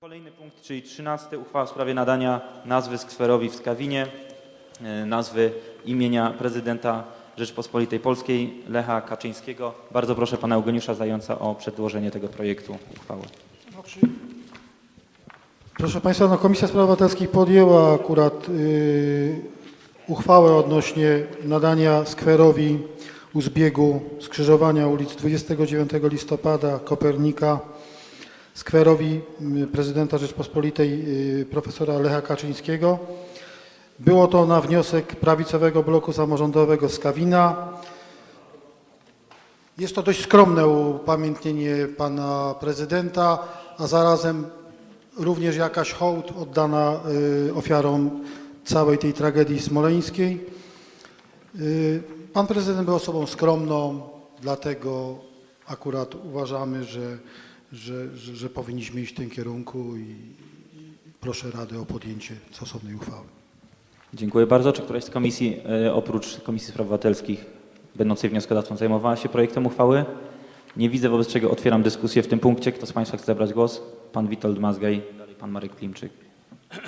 Kolejny punkt, czyli 13. Uchwała w sprawie nadania nazwy skwerowi w Skawinie, e, nazwy imienia prezydenta Rzeczpospolitej Polskiej Lecha Kaczyńskiego. Bardzo proszę pana Eugeniusza Zająca o przedłożenie tego projektu uchwały. Proszę Państwa, no Komisja Spraw Obywatelskich podjęła akurat y, uchwałę odnośnie nadania skwerowi u zbiegu skrzyżowania ulic 29 listopada Kopernika skwerowi y, prezydenta Rzeczpospolitej y, profesora Lecha Kaczyńskiego. Było to na wniosek prawicowego bloku samorządowego z Kawina. Jest to dość skromne upamiętnienie pana prezydenta, a zarazem również jakaś hołd oddana y, ofiarom całej tej tragedii smoleńskiej. Y, Pan prezydent był osobą skromną, dlatego akurat uważamy, że, że, że, że powinniśmy iść w tym kierunku i, i proszę Radę o podjęcie stosownej uchwały. Dziękuję bardzo. Czy któraś z komisji, e, oprócz Komisji Spraw Obywatelskich, będącej wnioskodawcą, zajmowała się projektem uchwały? Nie widzę, wobec czego otwieram dyskusję w tym punkcie. Kto z Państwa chce zabrać głos? Pan Witold Mazgaj, dalej pan Marek Klimczyk.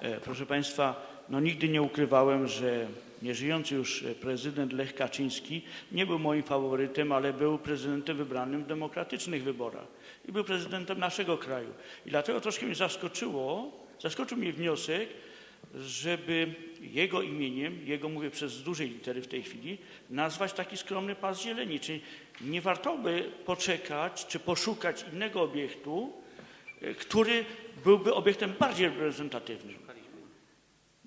E, Proszę Państwa, no nigdy nie ukrywałem, że nieżyjący już e, prezydent Lech Kaczyński nie był moim faworytem, ale był prezydentem wybranym w demokratycznych wyborach i był prezydentem naszego kraju. I dlatego troszkę mnie zaskoczyło, zaskoczył mnie wniosek, żeby jego imieniem, jego mówię przez dużej litery w tej chwili, nazwać taki skromny pas zieleni. Czy nie warto by poczekać, czy poszukać innego obiektu, e, który byłby obiektem bardziej reprezentatywnym?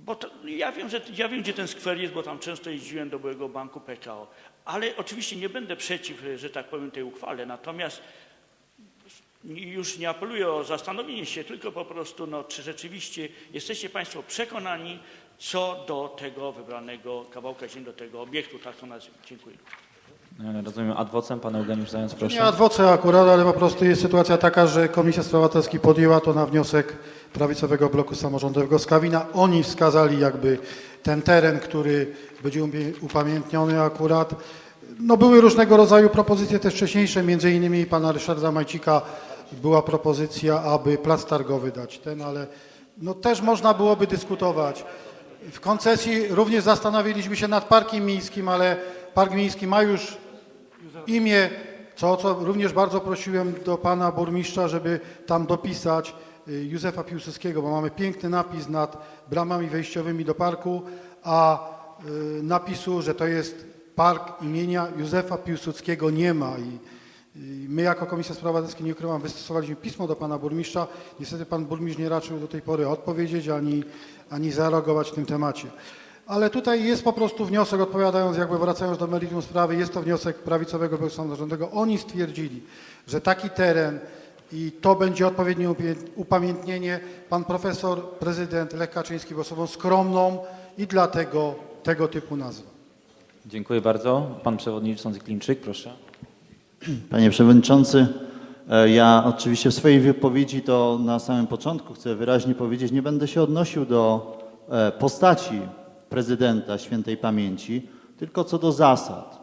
Bo to, ja, wiem, że, ja wiem, gdzie ten skwer jest, bo tam często jeździłem do byłego banku PKO. Ale oczywiście nie będę przeciw, że tak powiem, tej uchwale. Natomiast już nie apeluję o zastanowienie się, tylko po prostu, no, czy rzeczywiście jesteście Państwo przekonani co do tego wybranego kawałka ziemi, do tego obiektu, tak to nazwijmy. Dziękuję. E, Rozumiem adwocem. Pan Eugeniusz Zając, Nie proszę. adwoce akurat, ale po prostu jest sytuacja taka, że Komisja Spraw Obywatelskich podjęła to na wniosek prawicowego bloku samorządowego z Kawina. Oni wskazali jakby ten teren, który będzie upamiętniony akurat. No były różnego rodzaju propozycje też wcześniejsze, między innymi pana Ryszarda Majcika była propozycja, aby plac targowy dać ten, ale no też można byłoby dyskutować. W koncesji również zastanowiliśmy się nad parkiem miejskim, ale park miejski ma już imię, co, co również bardzo prosiłem do pana burmistrza, żeby tam dopisać y, Józefa Piłsudskiego, bo mamy piękny napis nad bramami wejściowymi do parku, a y, napisu, że to jest park imienia Józefa Piłsudskiego nie ma. I, i my jako Komisja Spraw Obywatelskich, nie ukrywam, wystosowaliśmy pismo do pana burmistrza. Niestety pan burmistrz nie raczył do tej pory odpowiedzieć ani, ani zareagować w tym temacie. Ale tutaj jest po prostu wniosek, odpowiadając, jakby wracając do meritum sprawy, jest to wniosek prawicowego bloku samorządowego. Oni stwierdzili, że taki teren i to będzie odpowiednie upamiętnienie. Pan profesor, prezydent Lech Kaczyński był osobą skromną i dlatego tego typu nazwa. Dziękuję bardzo. Pan przewodniczący Klimczyk, proszę. Panie Przewodniczący, e, ja oczywiście w swojej wypowiedzi to na samym początku chcę wyraźnie powiedzieć, nie będę się odnosił do e, postaci prezydenta świętej pamięci, tylko co do zasad.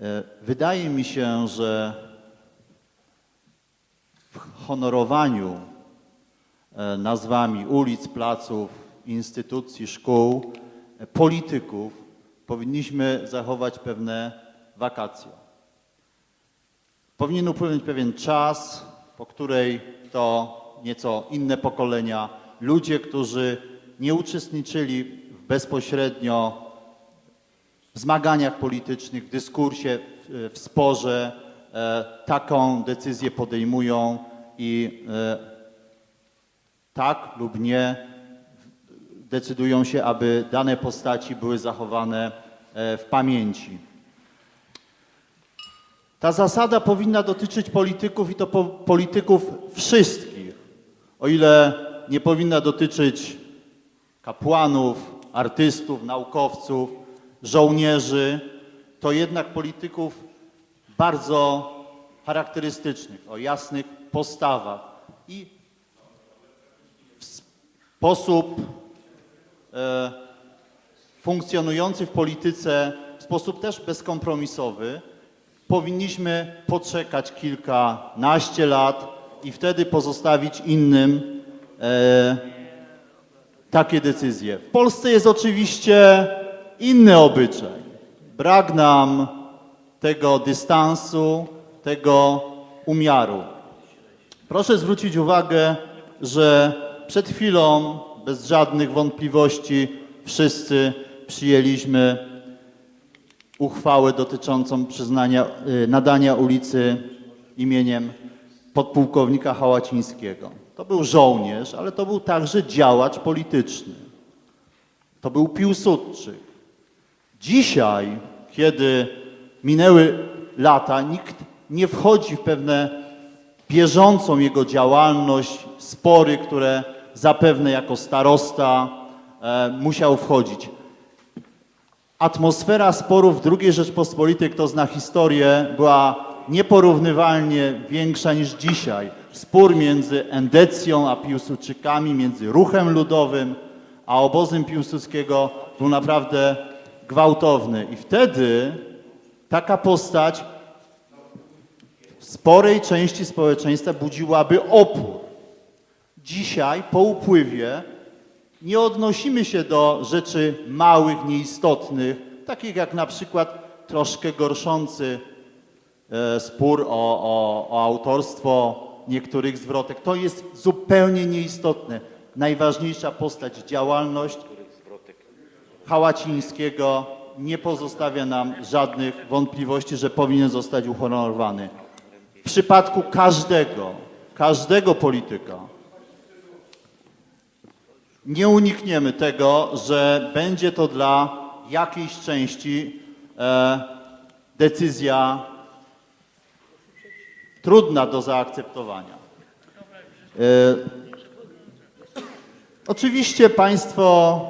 E, Wydaje mi się, że w honorowaniu e, nazwami ulic, placów, instytucji, szkół, e, polityków powinniśmy zachować pewne wakacje. Powinien upłynąć pewien czas, po której to nieco inne pokolenia, ludzie, którzy nie uczestniczyli bezpośrednio w zmaganiach politycznych, w dyskursie, w, w sporze, e, taką decyzję podejmują i e, tak lub nie decydują się, aby dane postaci były zachowane e, w pamięci. Ta zasada powinna dotyczyć polityków i to po, polityków wszystkich. O ile nie powinna dotyczyć kapłanów, artystów, naukowców, żołnierzy, to jednak polityków bardzo charakterystycznych, o jasnych postawach i w sposób e, funkcjonujący w polityce w sposób też bezkompromisowy, powinniśmy poczekać kilkanaście lat i wtedy pozostawić innym e, takie decyzje. W Polsce jest oczywiście inny obyczaj. Brak nam tego dystansu, tego umiaru. Proszę zwrócić uwagę, że przed chwilą, bez żadnych wątpliwości, wszyscy przyjęliśmy uchwałę dotyczącą przyznania, y, nadania ulicy imieniem podpułkownika Hałacińskiego. To był żołnierz, ale to był także działacz polityczny. To był Piłsudczyk. Dzisiaj, kiedy minęły lata, nikt nie wchodzi w pewne bieżącą jego działalność, spory, które zapewne jako starosta e, musiał wchodzić. Atmosfera sporów II Rzeczpospolitej, kto zna historię, była nieporównywalnie większa niż dzisiaj. Spór między Endecją a Piłsudczykami, między ruchem ludowym a obozem Piłsudskiego był naprawdę gwałtowny. I wtedy taka postać w sporej części społeczeństwa budziłaby opór. Dzisiaj, po upływie, nie odnosimy się do rzeczy małych, nieistotnych, takich jak na przykład troszkę gorszący e, spór o, o, o autorstwo niektórych zwrotek. To jest zupełnie nieistotne. Najważniejsza postać, działalność Hałacińskiego nie pozostawia nam żadnych wątpliwości, że powinien zostać uhonorowany. W przypadku każdego, każdego polityka, nie unikniemy tego, że będzie to dla jakiejś części e, decyzja trudna do zaakceptowania. E, oczywiście Państwo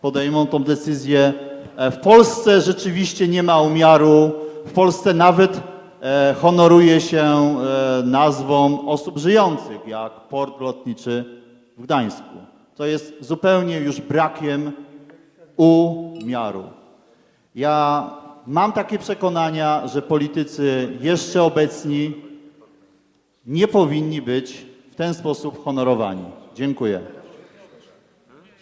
podejmą tą decyzję. E, w Polsce rzeczywiście nie ma umiaru. W Polsce nawet e, honoruje się nazwą osób żyjących, jak port lotniczy w Gdańsku. To jest zupełnie już brakiem umiaru. Ja mam takie przekonania, że politycy jeszcze obecni nie powinni być w ten sposób honorowani. Dziękuję.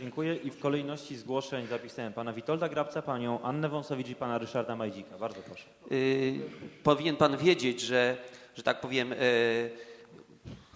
Dziękuję i w kolejności zgłoszeń zapisałem pana Witolda Grabca, panią Annę Wąsowicz i pana Ryszarda Majdzika. Bardzo proszę. Y, powinien pan wiedzieć, że, że tak powiem, y,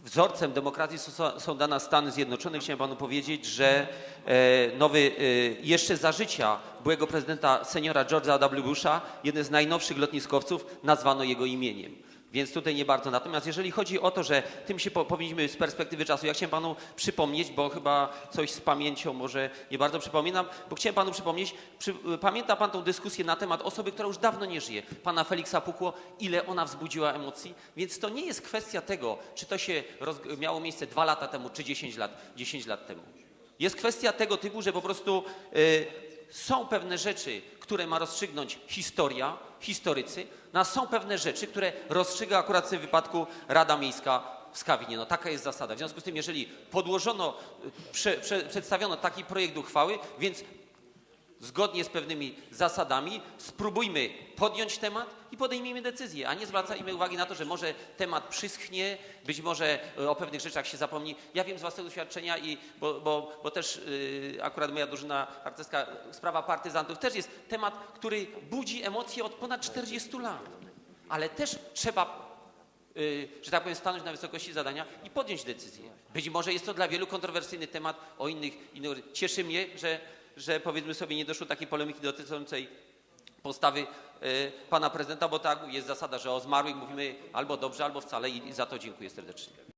wzorcem demokracji są, są dla nas Stany Zjednoczone. Chciałem panu powiedzieć, że e, nowy, y, jeszcze za życia byłego prezydenta seniora George'a W. Busha, jeden z najnowszych lotniskowców, nazwano jego imieniem. Więc tutaj nie bardzo. Natomiast jeżeli chodzi o to, że tym się po, powinniśmy z perspektywy czasu, ja chciałem panu przypomnieć, bo chyba coś z pamięcią może nie bardzo przypominam, bo chciałem panu przypomnieć, przy, pamięta pan tą dyskusję na temat osoby, która już dawno nie żyje, pana Feliksa Pukło, ile ona wzbudziła emocji? Więc to nie jest kwestia tego, czy to się roz, miało miejsce dwa lata temu, czy 10 lat, 10 lat temu. Jest kwestia tego typu, że po prostu y, są pewne rzeczy, które ma rozstrzygnąć historia, historycy, no są pewne rzeczy, które rozstrzyga akurat w tym wypadku Rada Miejska w Skawinie. No taka jest zasada. W związku z tym, jeżeli podłożono, prze, prze, przedstawiono taki projekt uchwały, więc zgodnie z pewnymi zasadami spróbujmy podjąć temat i podejmijmy decyzję, a nie zwracajmy uwagi na to, że może temat przyschnie, być może y, o pewnych rzeczach się zapomni. Ja wiem z własnego doświadczenia i bo, bo, bo też y, akurat moja drużyna artystka, sprawa partyzantów też jest temat, który budzi emocje od ponad 40 lat. Ale też trzeba y, że tak powiem, stanąć na wysokości zadania i podjąć decyzję. Być może jest to dla wielu kontrowersyjny temat o innych, innych. Cieszy mnie, że, że powiedzmy sobie nie doszło takiej polemiki dotyczącej postawy y, pana prezydenta, bo tak jest zasada, że o zmarłych mówimy albo dobrze, albo wcale i za to dziękuję serdecznie.